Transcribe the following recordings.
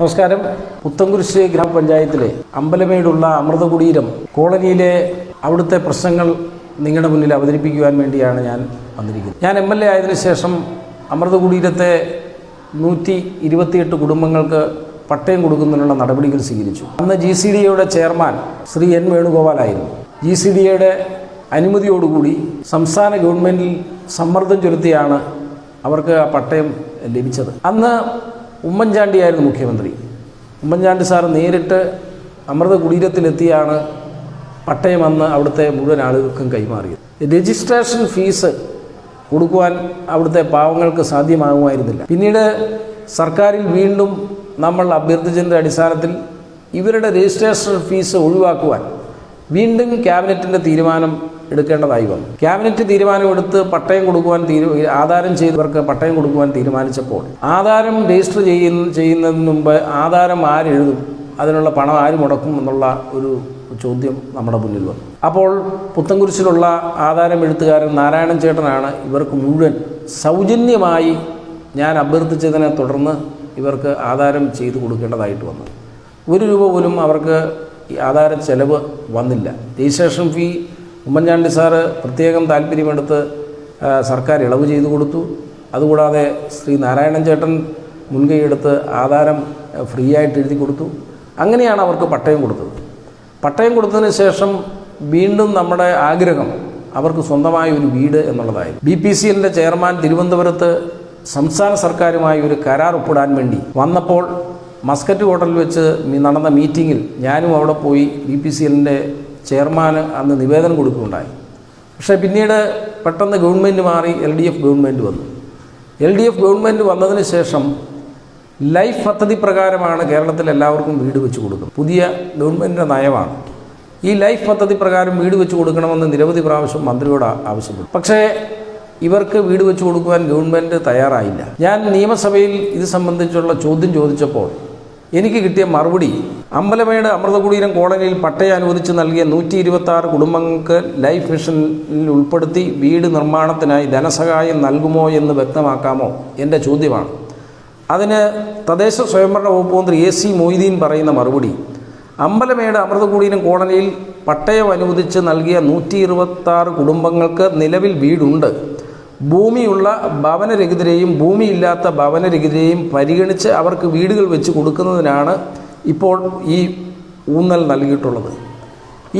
നമസ്കാരം. പുത്തൻകുരിശ് ഗ്രാമപഞ്ചായത്തിലെ അമ്പലമേടുള്ള അമൃതകുടീരം കോളനിയിലെ അവിടുത്തെ പ്രശ്നങ്ങൾ നിങ്ങളുടെ മുന്നിൽ അവതരിപ്പിക്കുവാൻ വേണ്ടിയാണ് ഞാൻ വന്നിരിക്കുന്നത്. ഞാൻ എം എൽ എ ആയതിനു ശേഷം അമൃതകുടീരത്തെ നൂറ്റി ഇരുപത്തിയെട്ട് കുടുംബങ്ങൾക്ക് പട്ടയം കൊടുക്കുന്നതിനുള്ള നടപടികൾ സ്വീകരിച്ചു. അന്ന് ജി സി ഡി എയുടെ ചെയർമാൻ ശ്രീ എൻ വേണുഗോപാലായിരുന്നു ജി സി ഡി എയുടെ അനുമതിയോടുകൂടി സംസ്ഥാന ഗവൺമെന്റിൽ സമ്മർദ്ദം ചെലുത്തിയാണ് അവർക്ക് ആ പട്ടയം ലഭിച്ചത്. അന്ന് ഉമ്മൻചാണ്ടിയായിരുന്നു മുഖ്യമന്ത്രി. ഉമ്മൻചാണ്ടി സാർ നേരിട്ട് അമൃത കുടീരത്തിലെത്തിയാണ് പട്ടയം അന്ന് അവിടുത്തെ മുഴുവൻ ആളുകൾക്കും കൈമാറിയത്. രജിസ്ട്രേഷൻ ഫീസ് കൊടുക്കുവാൻ അവിടുത്തെ പാവങ്ങൾക്ക് സാധ്യമാകുമായിരുന്നില്ല. പിന്നീട് സർക്കാരിൽ വീണ്ടും നമ്മൾ അഭ്യർത്ഥിച്ചതിന്റെ അടിസ്ഥാനത്തിൽ ഇവരുടെ രജിസ്ട്രേഷൻ ഫീസ് ഒഴിവാക്കുവാൻ വീണ്ടും ക്യാബിനറ്റിന്റെ തീരുമാനം എടുക്കേണ്ടതായി വന്നു. ക്യാബിനറ്റ് തീരുമാനമെടുത്ത് പട്ടയം കൊടുക്കുവാൻ തീരു ആധാരം ചെയ്തവർക്ക് പട്ടയം കൊടുക്കുവാൻ തീരുമാനിച്ചപ്പോൾ ആധാരം രജിസ്റ്റർ ചെയ്യുന്ന ചെയ്യുന്നതിന് മുമ്പ് ആധാരം ആരെഴുതും? അതിനുള്ള പണം ആര് മുടക്കും എന്നുള്ള ഒരു ചോദ്യം നമ്മുടെ മുന്നിൽ വന്നു. അപ്പോൾ പുത്തൻകുരിശിലുള്ള ആധാരം എഴുത്തുകാരൻ നാരായണൻ ചേട്ടനാണ് ഇവർക്ക് മുഴുവൻ സൗജന്യമായി ഞാൻ അഭ്യർത്ഥിച്ചതിനെ തുടർന്ന് ഇവർക്ക് ആധാരം ചെയ്തു കൊടുക്കേണ്ടതായിട്ട് വന്നു. ഒരു രൂപ പോലും അവർക്ക് ആധാര ചെലവ് വന്നില്ല. രജിസ്ട്രേഷൻ ഫീ ഉമ്മൻചാണ്ടി സാറ് പ്രത്യേകം താല്പര്യമെടുത്ത് സർക്കാർ ഇളവ് ചെയ്തു കൊടുത്തു. അതുകൂടാതെ ശ്രീ നാരായണൻ ചേട്ടൻ മുൻകൈയെടുത്ത് ആധാരം ഫ്രീ ആയിട്ട് എഴുതി കൊടുത്തു. അങ്ങനെയാണ് അവർക്ക് പട്ടയം കൊടുത്തത്. പട്ടയം കൊടുത്തതിന് ശേഷം വീണ്ടും നമ്മുടെ ആഗ്രഹം അവർക്ക് സ്വന്തമായ ഒരു വീട് എന്നുള്ളതായി. ബി പി സി എല്ലിന്റെ ചെയർമാൻ തിരുവനന്തപുരത്ത് സംസ്ഥാന സർക്കാരുമായി ഒരു കരാർ ഒപ്പിടാൻ വേണ്ടി വന്നപ്പോൾ മസ്കറ്റ് ഹോട്ടലിൽ വെച്ച് നടന്ന മീറ്റിങ്ങിൽ ഞാനും അവിടെ പോയി ബി പി സി എല്ലിന്റെ ചെയർമാന് അന്ന് നിവേദനം കൊടുക്കുകയുണ്ടായി. പക്ഷേ പിന്നീട് പെട്ടെന്ന് ഗവൺമെന്റ് മാറി എൽ ഡി എഫ് ഗവൺമെന്റ് വന്നു. എൽ ഡി എഫ് ഗവൺമെന്റ് വന്നതിന് ശേഷം ലൈഫ് പദ്ധതി പ്രകാരമാണ് കേരളത്തിൽ എല്ലാവർക്കും വീട് വെച്ച് കൊടുക്കുന്നത്. പുതിയ ഗവൺമെന്റിന്റെ നയമാണ്. ഈ ലൈഫ് പദ്ധതി പ്രകാരം വീട് വെച്ച് കൊടുക്കണമെന്ന് നിരവധി പ്രാവശ്യം മന്ത്രിയോട് ആവശ്യപ്പെട്ടു. പക്ഷേ ഇവർക്ക് വീട് വെച്ച് കൊടുക്കുവാൻ ഗവൺമെന്റ് തയ്യാറായില്ല. ഞാൻ നിയമസഭയിൽ ഇത് സംബന്ധിച്ചുള്ള ചോദ്യം ചോദിച്ചപ്പോൾ എനിക്ക് കിട്ടിയ മറുപടി. അമ്പലമേട് അമൃതകുടീരം കോളനിയിൽ പട്ടയ അനുവദിച്ച് നൽകിയ നൂറ്റി ഇരുപത്തി ആറ് കുടുംബങ്ങൾക്ക് ലൈഫ് മിഷനിൽ ഉൾപ്പെടുത്തി വീട് നിർമ്മാണത്തിനായി ധനസഹായം നൽകുമോ എന്ന് വ്യക്തമാക്കാമോ? എന്റെ ചോദ്യമാണ്. അതിന് തദ്ദേശ സ്വയംഭരണ വകുപ്പ് മന്ത്രി എ സി മൊയ്തീൻ പറയുന്ന മറുപടി. അമ്പലമേട് അമൃതകുടീരം കോളനിയിൽ പട്ടയം അനുവദിച്ച് നൽകിയ നൂറ്റി ഇരുപത്താറ് കുടുംബങ്ങൾക്ക് നിലവിൽ വീടുണ്ട്. ഭൂമിയുള്ള ഭവനരഹിതരെയും ഭൂമിയില്ലാത്ത ഭവനരഹിതരെയും പരിഗണിച്ച് അവർക്ക് വീടുകൾ വെച്ച് കൊടുക്കുന്നതിനാണ് ഇപ്പോൾ ഈ ഊന്നൽ നൽകിയിട്ടുള്ളത്.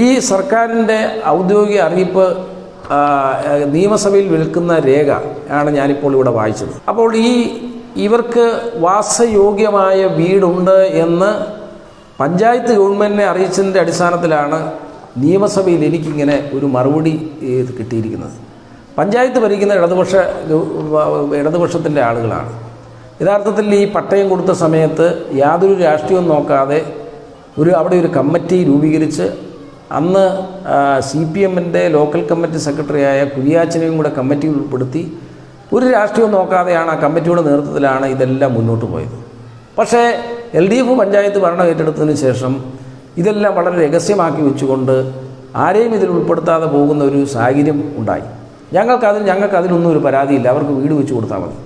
ഈ സർക്കാരിന്റെ ഔദ്യോഗിക അറിയിപ്പ് നിയമസഭയിൽ വിൽക്കുന്ന രേഖ ആണ് ഞാനിപ്പോൾ ഇവിടെ വായിച്ചത്. അപ്പോൾ ഈ ഇവർക്ക് വാസയോഗ്യമായ വീടുണ്ട് എന്ന് പഞ്ചായത്ത് ഗവൺമെന്റിനെ അറിയിച്ചതിന്റെ അടിസ്ഥാനത്തിലാണ് നിയമസഭയിൽ എനിക്കിങ്ങനെ ഒരു മറുപടി കിട്ടിയിരിക്കുന്നത്. പഞ്ചായത്ത് ഭരിക്കുന്ന ഇടതുപക്ഷ ഇടതുപക്ഷത്തിന്റെ ആളുകളാണ്. യഥാർത്ഥത്തിൽ ഈ പട്ടയം കൊടുത്ത സമയത്ത് യാതൊരു രാഷ്ട്രീയവും നോക്കാതെ ഒരു അവിടെ ഒരു കമ്മിറ്റി രൂപീകരിച്ച് അന്ന് സി പി എമ്മിന്റെ ലോക്കൽ കമ്മിറ്റി സെക്രട്ടറിയായ കുര്യാച്ചനെയും കൂടെ കമ്മിറ്റിയിൽ ഉൾപ്പെടുത്തി ഒരു രാഷ്ട്രീയവും നോക്കാതെയാണ് ആ കമ്മിറ്റിയുടെ നേതൃത്വത്തിലാണ് ഇതെല്ലാം മുന്നോട്ട് പോയത്. പക്ഷേ എൽ ഡി എഫ് പഞ്ചായത്ത് ഭരണം ഏറ്റെടുത്തതിന് ശേഷം ഇതെല്ലാം വളരെ രഹസ്യമാക്കി വെച്ചുകൊണ്ട് ആരെയും ഇതിൽ ഉൾപ്പെടുത്താതെ പോകുന്ന ഒരു സാഹചര്യം ഉണ്ടായി. ഞങ്ങൾക്കതിൽ ഞങ്ങൾക്ക് അതിനൊന്നും ഒരു പരാതിയില്ല. അവർക്ക് വീട് വെച്ച് കൊടുത്താൽ മതി.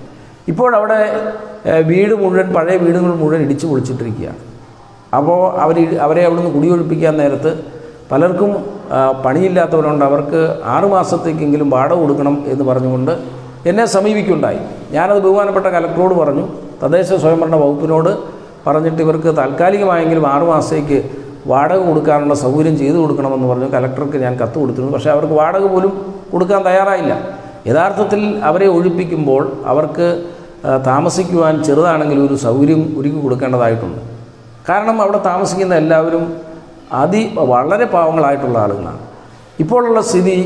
ഇപ്പോഴവിടെ വീട് മുഴുവൻ പഴയ വീടുകൾ മുഴുവൻ ഇടിച്ചു പൊളിച്ചിട്ടിരിക്കുകയാണ്. അപ്പോൾ അവർ അവരെ അവിടെ നിന്ന് കുടിയൊഴിപ്പിക്കാൻ നേരത്ത് പലർക്കും പണിയില്ലാത്തവരുണ്ട്. അവർക്ക് ആറുമാസത്തേക്കെങ്കിലും വാടക കൊടുക്കണം എന്ന് പറഞ്ഞുകൊണ്ട് എന്നെ സമീപിക്കുണ്ടായി ഞാനത് ബഹുമാനപ്പെട്ട കലക്ടറോട് പറഞ്ഞു. തദ്ദേശ സ്വയംഭരണ വകുപ്പിനോട് പറഞ്ഞിട്ട് ഇവർക്ക് താൽക്കാലികമായെങ്കിലും ആറുമാസത്തേക്ക് വാടക കൊടുക്കാനുള്ള സൗകര്യം ചെയ്തു കൊടുക്കണമെന്ന് പറഞ്ഞു. കലക്ടർക്ക് ഞാൻ കത്ത് കൊടുത്തിരുന്നു. പക്ഷേ അവർക്ക് വാടക പോലും കൊടുക്കാൻ തയ്യാറായില്ല. യഥാർത്ഥത്തിൽ അവരെ ഒഴിപ്പിക്കുമ്പോൾ അവർക്ക് താമസിക്കുവാൻ ചെറുതാണെങ്കിലും ഒരു സൗകര്യം ഒരുക്കി കൊടുക്കേണ്ടതായിട്ടുണ്ട്. കാരണം അവിടെ താമസിക്കുന്ന എല്ലാവരും അതി വളരെ പാവങ്ങളായിട്ടുള്ള ആളുകളാണ്. ഇപ്പോഴുള്ള സ്ഥിതി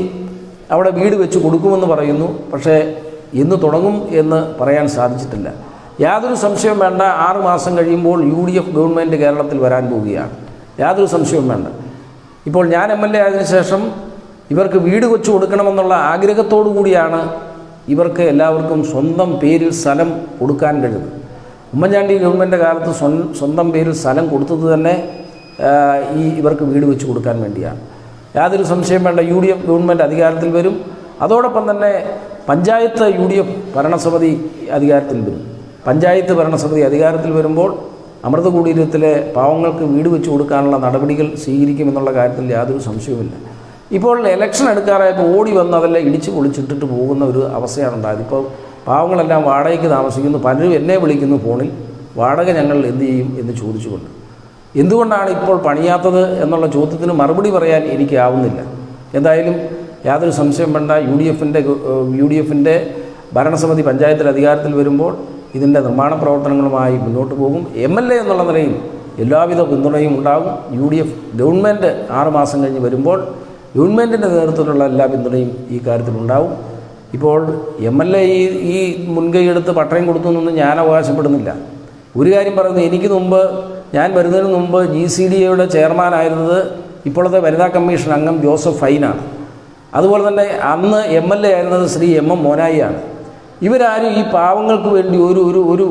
അവിടെ വീട് വെച്ച് കൊടുക്കുമെന്ന് പറയുന്നു പക്ഷേ എന്ന് തുടങ്ങും എന്ന് പറയാൻ സാധിച്ചിട്ടില്ല. യാതൊരു സംശയവും വേണ്ട ആറ് മാസം കഴിയുമ്പോൾ യു ഡി എഫ് ഗവൺമെന്റ് കേരളത്തിൽ വരാൻ പോവുകയാണ്. യാതൊരു സംശയവും വേണ്ട. ഇപ്പോൾ ഞാൻ എം എൽ എ ആയതിനു ശേഷം ഇവർക്ക് വീട് വെച്ചു കൊടുക്കണമെന്നുള്ള ആഗ്രഹത്തോടു കൂടിയാണ് ഇവർക്ക് എല്ലാവർക്കും സ്വന്തം പേരിൽ സ്ഥലം കൊടുക്കാൻ കഴിയുന്നത് ഉമ്മൻചാണ്ടി ഗവൺമെന്റ് കാലത്ത് സ്വ- സ്വന്തം പേരിൽ സ്ഥലം കൊടുത്തത് തന്നെ ഈ ഇവർക്ക് വീട് വെച്ച് കൊടുക്കാൻ വേണ്ടിയാണ്. യാതൊരു സംശയം വേണ്ട യു ഡി എഫ് ഗവൺമെന്റ് അധികാരത്തിൽ വരും. അതോടൊപ്പം തന്നെ പഞ്ചായത്ത് യു ഡി എഫ് ഭരണസമിതി അധികാരത്തിൽ വരും. പഞ്ചായത്ത് ഭരണസമിതി അധികാരത്തിൽ വരുമ്പോൾ അമൃത കുടീരത്തിലെ പാവങ്ങൾക്ക് വീട് വെച്ച് കൊടുക്കാനുള്ള നടപടികൾ സ്വീകരിക്കുമെന്നുള്ള കാര്യത്തിൽ യാതൊരു സംശയവുമില്ല. ഇപ്പോൾ ഇലക്ഷൻ എടുക്കാറായപ്പോൾ ഓടി വന്ന് അതെല്ലാം ഇടിച്ച് പൊളിച്ചിട്ടിട്ട് പോകുന്ന ഒരു അവസ്ഥയാണ് ഉണ്ടായത്. ഇപ്പോൾ പാവങ്ങളെല്ലാം വാടകയ്ക്ക് താമസിക്കുന്നു. പലരും എന്നെ വിളിക്കുന്നു ഫോണിൽ. വാടക ഞങ്ങൾ എന്ത് ചെയ്യും എന്ന് ചോദിച്ചുകൊണ്ട്. എന്തുകൊണ്ടാണ് ഇപ്പോൾ പണിയാത്തത് എന്നുള്ള ചോദ്യത്തിന് മറുപടി പറയാൻ എനിക്കാവുന്നില്ല എന്തായാലും യാതൊരു സംശയം വേണ്ട. യു ഡി എഫിന്റെ യു ഡി എഫിന്റെ ഭരണസമിതി പഞ്ചായത്തിൽ അധികാരത്തിൽ വരുമ്പോൾ ഇതിന്റെ നിർമ്മാണ പ്രവർത്തനങ്ങളുമായി മുന്നോട്ട് പോകും. എം എൽ എ എന്നുള്ള നിലയിൽ എല്ലാവിധ പിന്തുണയും ഉണ്ടാകും. യു ഡി എഫ് ഗവൺമെന്റ് ആറുമാസം കഴിഞ്ഞ് വരുമ്പോൾ ഗവൺമെന്റിന്റെ നേതൃത്വത്തിലുള്ള എല്ലാ പിന്തുണയും ഈ കാര്യത്തിലുണ്ടാവും ഇപ്പോൾ എം എൽ എ ഈ ഈ മുൻകൈ എടുത്ത് പട്ടയം കൊടുത്തു എന്നൊന്നും ഞാൻ അവകാശപ്പെടുന്നില്ല. ഒരു കാര്യം പറയുന്നത് എനിക്ക് മുമ്പ് ഞാൻ വരുന്നതിന് മുമ്പ് ജി സി ഡി എയുടെ ചെയർമാനായിരുന്നത് ഇപ്പോഴത്തെ വനിതാ കമ്മീഷൻ അംഗം ജോസഫ് ഫൈനാണ്. അതുപോലെ തന്നെ അന്ന് എം എൽ എ ആയിരുന്നത് ശ്രീ എം എം മോനായിയാണ്. ഇവരാരും ഈ പാവങ്ങൾക്ക് വേണ്ടി ഒരു ഒരു ഒരു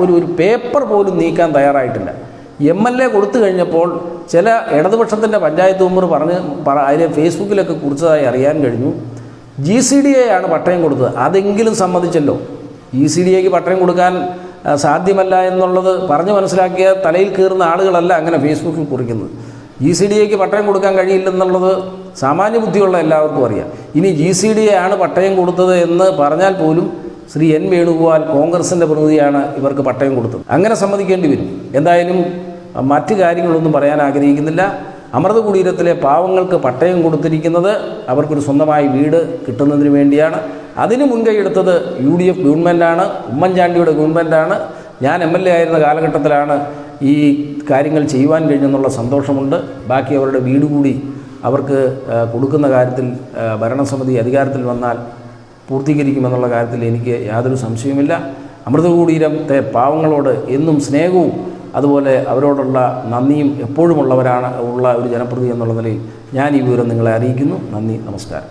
ഒരു ഒരു പേപ്പർ പോലും നീക്കാൻ തയ്യാറായിട്ടില്ല. എം എൽ എ കൊടുത്തു കഴിഞ്ഞപ്പോൾ ചില ഇടതുപക്ഷത്തിന്റെ പഞ്ചായത്ത് മെമ്പർ പറഞ്ഞ് പറ അതിനെ ഫേസ്ബുക്കിലൊക്കെ കുറിച്ചതായി അറിയാൻ കഴിഞ്ഞു. ജി സി ഡി എ ആണ് പട്ടയം കൊടുത്തത്. അതെങ്കിലും സമ്മതിച്ചല്ലോ. ജി സി ഡി എക്ക് പട്ടയം കൊടുക്കാൻ സാധ്യമല്ല എന്നുള്ളത് പറഞ്ഞു മനസ്സിലാക്കിയ തലയിൽ കയറുന്ന ആളുകളല്ല അങ്ങനെ ഫേസ്ബുക്കിൽ കുറിക്കുന്നത്. ജി സി ഡി എക്ക് പട്ടയം കൊടുക്കാൻ കഴിയില്ലെന്നുള്ളത് സാമാന്യ ബുദ്ധിയുള്ള എല്ലാവർക്കും അറിയാം. ഇനി ജി സി ഡി എ ആണ് പട്ടയം കൊടുത്തത് എന്ന് പറഞ്ഞാൽ പോലും ശ്രീ എൻ വേണുഗോപാൽ കോൺഗ്രസിന്റെ പ്രതിനിധിയാണ് ഇവർക്ക് പട്ടയം കൊടുത്തത്. അങ്ങനെ സമ്മതിക്കേണ്ടി വരും. എന്തായാലും മറ്റ് കാര്യങ്ങളൊന്നും പറയാൻ ആഗ്രഹിക്കുന്നില്ല. അമൃത കുടീരത്തിലെ പാവങ്ങൾക്ക് പട്ടയം കൊടുത്തിരിക്കുന്നത് അവർക്കൊരു സ്വന്തമായി വീട് കിട്ടുന്നതിന് വേണ്ടിയാണ്. അതിന് മുൻകൈ എടുത്തത് യു ഡി എഫ് ഗവൺമെന്റാണ് ഉമ്മൻചാണ്ടിയുടെ ഗവൺമെന്റാണ് ഞാൻ എം എൽ എ ആയിരുന്ന കാലഘട്ടത്തിലാണ് ഈ കാര്യങ്ങൾ ചെയ്യുവാൻ കഴിഞ്ഞെന്നുള്ള സന്തോഷമുണ്ട്. ബാക്കി അവരുടെ വീട് കൂടി അവർക്ക് കൊടുക്കുന്ന കാര്യത്തിൽ ഭരണസമിതി അധികാരത്തിൽ വന്നാൽ പൂർത്തീകരിക്കുമെന്നുള്ള കാര്യത്തിൽ എനിക്ക് യാതൊരു സംശയവുമില്ല. അമൃതകുടീരത്തെ പാവങ്ങളോട് എന്നും സ്നേഹവും അതുപോലെ അവരോടുള്ള നന്ദിയും എപ്പോഴുമുള്ളവരാണ് ഉള്ള ഒരു ജനപ്രതി എന്നുള്ള നിലയിൽ ഞാൻ ഈ വിവരം നിങ്ങളെ അറിയിക്കുന്നു. നന്ദി നമസ്കാരം.